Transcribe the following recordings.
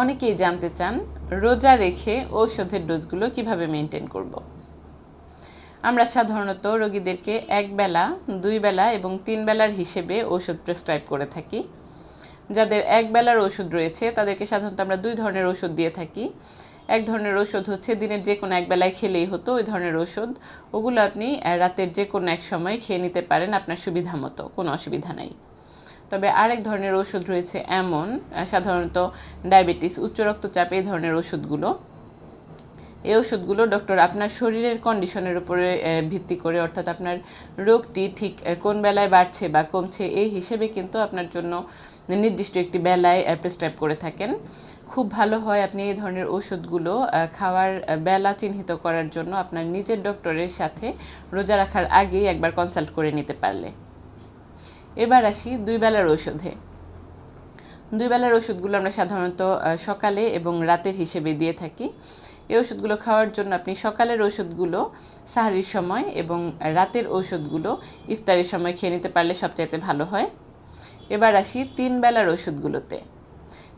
অনেকেই জানতে চান, রোজা রেখে ঔষধের ডোজগুলো কীভাবে মেনটেন করব। আমরা সাধারণত রোগীদেরকে এক বেলা, দুই বেলা এবং তিন বেলার হিসেবে ওষুধ প্রেসক্রাইব করে থাকি। যাদের এক বেলার ওষুধ রয়েছে, তাদেরকে সাধারণত আমরা দুই ধরনের ওষুধ দিয়ে থাকি। এক ধরনের ওষুধ হচ্ছে দিনের যে কোনো এক বেলায় খেলেই হতো, ওই ধরনের ওষুধ ওগুলো আপনি রাতের যে কোনো এক সময় খেয়ে নিতে পারেন আপনার সুবিধা মতো, কোনো অসুবিধা নাই। তবে আরেক ধরনের ওষুধ রয়েছে এমন সাধারণত ডায়াবেটিস, উচ্চ রক্তচাপ, এই ধরনের ওষুধগুলো। এই ওষুধগুলো ডক্টর আপনার শরীরের কন্ডিশনের উপরে ভিত্তি করে, অর্থাৎ আপনার রোগটি ঠিক কোন বেলায় বাড়ছে বা কমছে, এই হিসেবে কিন্তু আপনার জন্য নির্দিষ্ট একটি বেলায় প্রেসক্রাইব করে থাকেন। খুব ভালো হয় আপনি এই ধরনের ওষুধগুলো খাওয়ার বেলা চিহ্নিত করার জন্য আপনার নিজের ডক্টরের সাথে রোজা রাখার আগেই একবার কনসাল্ট করে নিতে পারলে। এবার আসি দুই বেলার ওষুধে দুই বেলার ওষুধগুলো আমরা সাধারণত সকালে এবং রাতের হিসেবে দিয়ে থাকি। এই ওষুধগুলো খাওয়ার জন্য আপনি সকালের ওষুধগুলো সাহারির সময় এবং রাতের ওষুধগুলো ইফতারের সময় খেয়ে নিতে পারলে সবচাইতে ভালো হয়। এবার আসি তিন বেলার ওষুধগুলোতে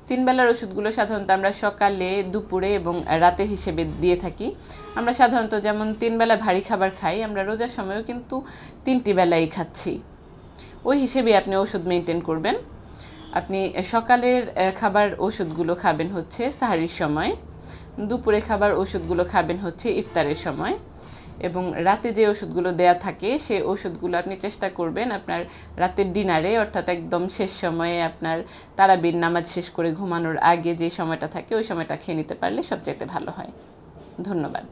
তিন বেলার ওষুধগুলো সাধারণত আমরা সকালে, দুপুরে এবং রাতের হিসেবে দিয়ে থাকি। আমরা সাধারণত যেমন তিন বেলা ভারী খাবার খাই, আমরা রোজার সময়ও কিন্তু তিনটি বেলাই খাচ্ছি। ওই হিসেবে আপনি ওষুধ মেনটেন করবেন। আপনি সকালের খাবার ওষুধগুলো খাবেন হচ্ছে সাহারির সময়। দুপুরে খাবার ওষুধগুলো খাবেন হচ্ছে ইফতারের সময়। এবং রাতে যে ওষুধগুলো দেয়া থাকে সেই ওষুধগুলো আপনি চেষ্টা করবেন আপনার রাতের ডিনারে, অর্থাৎ একদম শেষ সময়ে আপনার তারাবির নামাজ শেষ করে ঘুমানোর আগে যে সময়টা থাকে, ওই সময়টা খেয়ে নিতে পারলে সবচাইতে ভালো হয়। ধন্যবাদ।